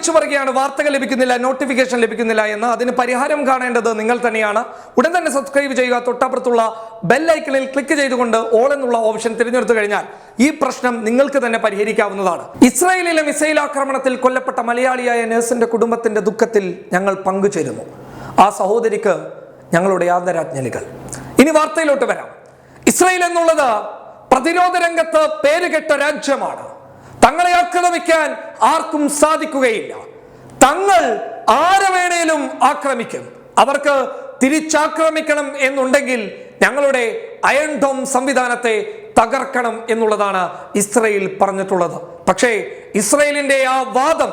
വിളിച്ചു പറയുകയാണ് വാർത്തകൾ ലഭിക്കുന്നില്ല നോട്ടിഫിക്കേഷൻ ലഭിക്കുന്നില്ല എന്ന്. അതിന് പരിഹാരം കാണേണ്ടത് നിങ്ങൾ തന്നെയാണ്. ഉടൻ തന്നെ സബ്സ്ക്രൈബ് ചെയ്യുക. തൊട്ടപ്പുറത്തുള്ള ബെല്ലൈക്കണിൽ ക്ലിക്ക് ചെയ്തുകൊണ്ട് ഓൾ എന്നുള്ള ഓപ്ഷൻ തിരഞ്ഞെടുത്തു കഴിഞ്ഞാൽ ഈ പ്രശ്നം നിങ്ങൾക്ക് തന്നെ പരിഹരിക്കാവുന്നതാണ്. ഇസ്രായേലിലെ മിസൈൽ ആക്രമണത്തിൽ കൊല്ലപ്പെട്ട മലയാളിയായ നേഴ്സിന്റെ കുടുംബത്തിന്റെ ദുഃഖത്തിൽ ഞങ്ങൾ പങ്കുചേരുന്നു. ആ സഹോദരിക്ക് ഞങ്ങളുടെ ആദരാജ്ഞലികൾ ഇനി വാർത്തയിലോട്ട് വരാം. ഇസ്രായേൽ എന്നുള്ളത് പ്രതിരോധ രംഗത്ത് പേരുകെട്ട രാജ്യമാണ്. തങ്ങളെ ആക്രമിക്കാൻ ആർക്കും സാധിക്കുകയില്ല. തങ്ങൾ ആരെ വേണേലും ആക്രമിക്കും. അവർക്ക് തിരിച്ചാക്രമിക്കണം എന്നുണ്ടെങ്കിൽ ഞങ്ങളുടെ അയൺ ഡോം സംവിധാനത്തെ തകർക്കണം എന്നുള്ളതാണ് ഇസ്രയേൽ പറഞ്ഞിട്ടുള്ളത്. പക്ഷേ ഇസ്രയേലിന്റെ ആ വാദം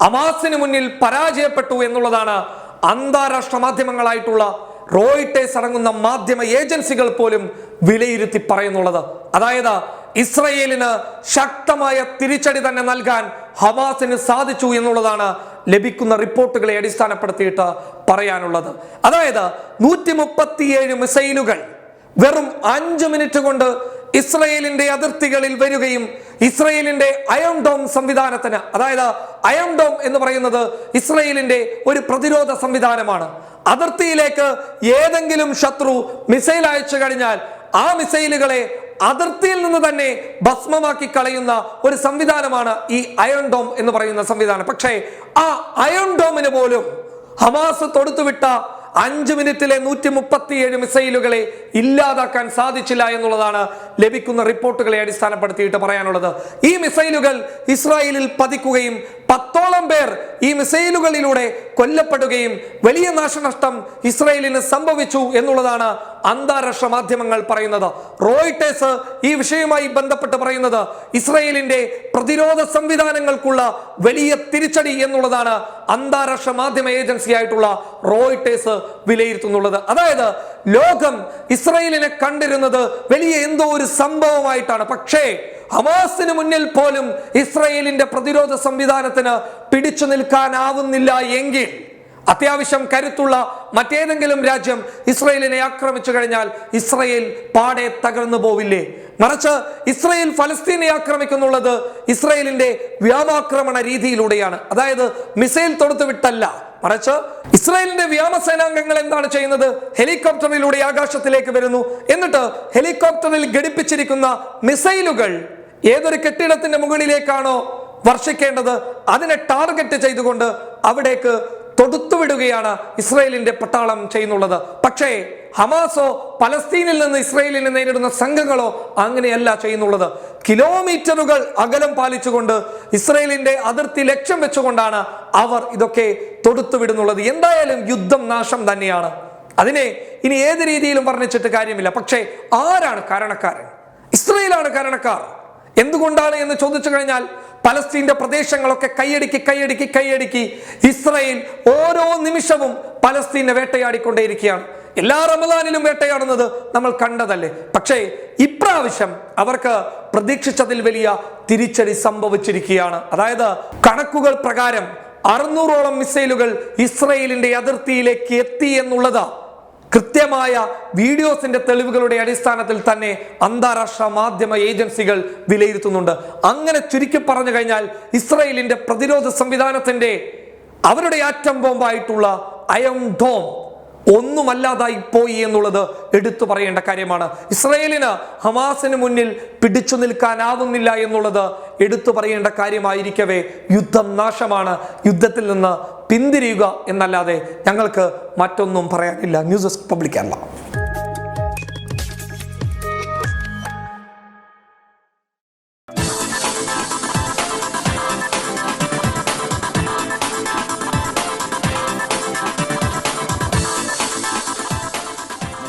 അമാസിന് മുന്നിൽ പരാജയപ്പെട്ടു എന്നുള്ളതാണ് അന്താരാഷ്ട്ര മാധ്യമങ്ങളായിട്ടുള്ള റോയിട്ടേഴ്സ് അടങ്ങുന്ന മാധ്യമ ഏജൻസികൾ പോലും വിലയിരുത്തി പറയുന്നുള്ളത്. അതായത് ഇസ്രയേലിന് ശക്തമായ തിരിച്ചടി തന്നെ നൽകാൻ ഹമാസിന് സാധിച്ചു എന്നുള്ളതാണ് ലഭിക്കുന്ന റിപ്പോർട്ടുകളെ അടിസ്ഥാനപ്പെടുത്തിയിട്ട് പറയാനുള്ളത്. അതായത് നൂറ്റി മുപ്പത്തിയേഴ് മിസൈലുകൾ വെറും അഞ്ച് മിനിറ്റ് കൊണ്ട് ഇസ്രയേലിന്റെ അതിർത്തികളിൽ വരികയും ഇസ്രയേലിന്റെ അയം ഡോം സംവിധാനത്തിന് അതായത് അയം ഡോം എന്ന് പറയുന്നത് ഇസ്രയേലിന്റെ ഒരു പ്രതിരോധ സംവിധാനമാണ്. അതിർത്തിയിലേക്ക് ഏതെങ്കിലും ശത്രു മിസൈൽ അയച്ചു കഴിഞ്ഞാൽ ആ മിസൈലുകളെ അതിർത്തിയിൽ നിന്ന് തന്നെ ഭസ്മമാക്കി കളയുന്ന ഒരു സംവിധാനമാണ് ഈ അയൺ ഡോം എന്ന് പറയുന്ന സംവിധാനം. പക്ഷേ ആ അയൺ ഡോമിന് പോലും ഹമാസ് തൊടുത്തുവിട്ട അഞ്ച് മിനിറ്റിലെ നൂറ്റി മുപ്പത്തിയേഴ് മിസൈലുകളെ ഇല്ലാതാക്കാൻ സാധിച്ചില്ല എന്നുള്ളതാണ് ലഭിക്കുന്ന റിപ്പോർട്ടുകളെ അടിസ്ഥാനപ്പെടുത്തിയിട്ട് പറയാനുള്ളത്. ഈ മിസൈലുകൾ ഇസ്രായേലിൽ പതിക്കുകയും പത്തോളം പേർ ഈ മിസൈലുകളിലൂടെ കൊല്ലപ്പെടുകയും വലിയ നാശനഷ്ടം ഇസ്രയേലിന് സംഭവിച്ചു എന്നുള്ളതാണ് അന്താരാഷ്ട്ര മാധ്യമങ്ങൾ പറയുന്നത്. റോയിട്ടേഴ്സ് ഈ വിഷയവുമായി ബന്ധപ്പെട്ട് പറയുന്നത് ഇസ്രയേലിന്റെ പ്രതിരോധ സംവിധാനങ്ങൾക്കുള്ള വലിയ തിരിച്ചടി എന്നുള്ളതാണ് അന്താരാഷ്ട്ര മാധ്യമ ഏജൻസി ആയിട്ടുള്ള റോയിട്ടേഴ്സ് വിലയിരുത്തുന്നുള്ളത്. അതായത് ലോകം ഇസ്രയേലിനെ കണ്ടിരുന്നത് വലിയ എന്തോ ഒരു സംഭവമായിട്ടാണ്. പക്ഷേ ഹമാസിന് മുന്നിൽ പോലും ഇസ്രയേലിന്റെ പ്രതിരോധ സംവിധാനത്തിന് പിടിച്ചു നിൽക്കാനാവുന്നില്ല എങ്കിൽ അത്യാവശ്യം കരുത്തുള്ള മറ്റേതെങ്കിലും രാജ്യം ഇസ്രയേലിനെ ആക്രമിച്ചു കഴിഞ്ഞാൽ ഇസ്രയേൽ പാടെ തകർന്നു പോവില്ലേ? മറിച്ച് ഇസ്രയേൽ ഫലസ്തീനെ ആക്രമിക്കുന്നുള്ളത് ഇസ്രയേലിന്റെ വ്യോമാക്രമണ രീതിയിലൂടെയാണ്. അതായത് മിസൈൽ തൊടുത്തു വിട്ടല്ല മറിച്ച് ഇസ്രായേലിന്റെ വ്യോമസേനാംഗങ്ങൾ എന്താണ് ചെയ്യുന്നത്? ഹെലികോപ്റ്ററിലൂടെ ആകാശത്തിലേക്ക് വരുന്നു. എന്നിട്ട് ഹെലികോപ്റ്ററിൽ ഘടിപ്പിച്ചിരിക്കുന്ന മിസൈലുകൾ ഏതൊരു കെട്ടിടത്തിന്റെ മുകളിലേക്കാണോ വർഷിക്കേണ്ടത് അതിനെ ടാർഗറ്റ് ചെയ്തുകൊണ്ട് അവിടേക്ക് തൊടുത്തുവിടുകയാണ് ഇസ്രയേലിന്റെ പട്ടാളം ചെയ്യുന്നുള്ളത്. പക്ഷേ ഹമാസോ പലസ്തീനിൽ നിന്ന് ഇസ്രയേലിനെ നേരിടുന്ന സംഘങ്ങളോ അങ്ങനെയല്ല ചെയ്യുന്നുള്ളത്. കിലോമീറ്ററുകൾ അകലം പാലിച്ചുകൊണ്ട് ഇസ്രയേലിന്റെ അതിർത്തി ലക്ഷ്യം വെച്ചുകൊണ്ടാണ് അവർ ഇതൊക്കെ തൊടുത്തുവിടുന്നുള്ളത് എന്തായാലും യുദ്ധം നാശം തന്നെയാണ്. അതിനെ ഇനി ഏത് രീതിയിലും വർണിച്ചിട്ട് കാര്യമില്ല. പക്ഷേ ആരാണ് കാരണക്കാരൻ? ഇസ്രയേലാണ് കാരണക്കാർ. എന്തുകൊണ്ടാണ് എന്ന് ചോദിച്ചു കഴിഞ്ഞാൽ പലസ്തീന്റെ പ്രദേശങ്ങളൊക്കെ കൈയടുക്കി കൈയടുക്കി കൈയടുക്കി ഇസ്രയേൽ ഓരോ നിമിഷവും പലസ്തീനെ വേട്ടയാടിക്കൊണ്ടേയിരിക്കുകയാണ്. എല്ലാ റമദാനിലും വേട്ടയാടുന്നത് നമ്മൾ കണ്ടതല്ലേ? പക്ഷേ ഇപ്രാവശ്യം അവർക്ക് പ്രതീക്ഷിച്ചതിൽ വലിയ തിരിച്ചടി സംഭവിച്ചിരിക്കുകയാണ്. അതായത് കണക്കുകൾ പ്രകാരം അറുന്നൂറോളം മിസൈലുകൾ ഇസ്രയേലിന്റെ അതിർത്തിയിലേക്ക് എത്തി എന്നുള്ളത് കൃത്യമായ വീഡിയോസിന്റെ തെളിവുകളുടെ അടിസ്ഥാനത്തിൽ തന്നെ അന്താരാഷ്ട്ര മാധ്യമ ഏജൻസികൾ വിലയിരുത്തുന്നുണ്ട്. അങ്ങനെ ചുരുക്കി പറഞ്ഞു കഴിഞ്ഞാൽ ഇസ്രയേലിന്റെ പ്രതിരോധ സംവിധാനത്തിന്റെ അവരുടെ ആറ്റം ബോംബായിട്ടുള്ള അയം ഡോം ഒന്നുമല്ലാതായി പോയി എന്നുള്ളത് എടുത്തു പറയേണ്ട കാര്യമാണ്. ഇസ്രയേലിന് ഹമാസിന് മുന്നിൽ പിടിച്ചു നിൽക്കാനാവുന്നില്ല എന്നുള്ളത് എടുത്തു പറയേണ്ട കാര്യമായിരിക്കവേ യുദ്ധം നാശമാണ്. യുദ്ധത്തിൽ നിന്ന് പിന്തിരിയുക എന്നല്ലാതെ ഞങ്ങൾക്ക് മറ്റൊന്നും പറയാനില്ല. News desk public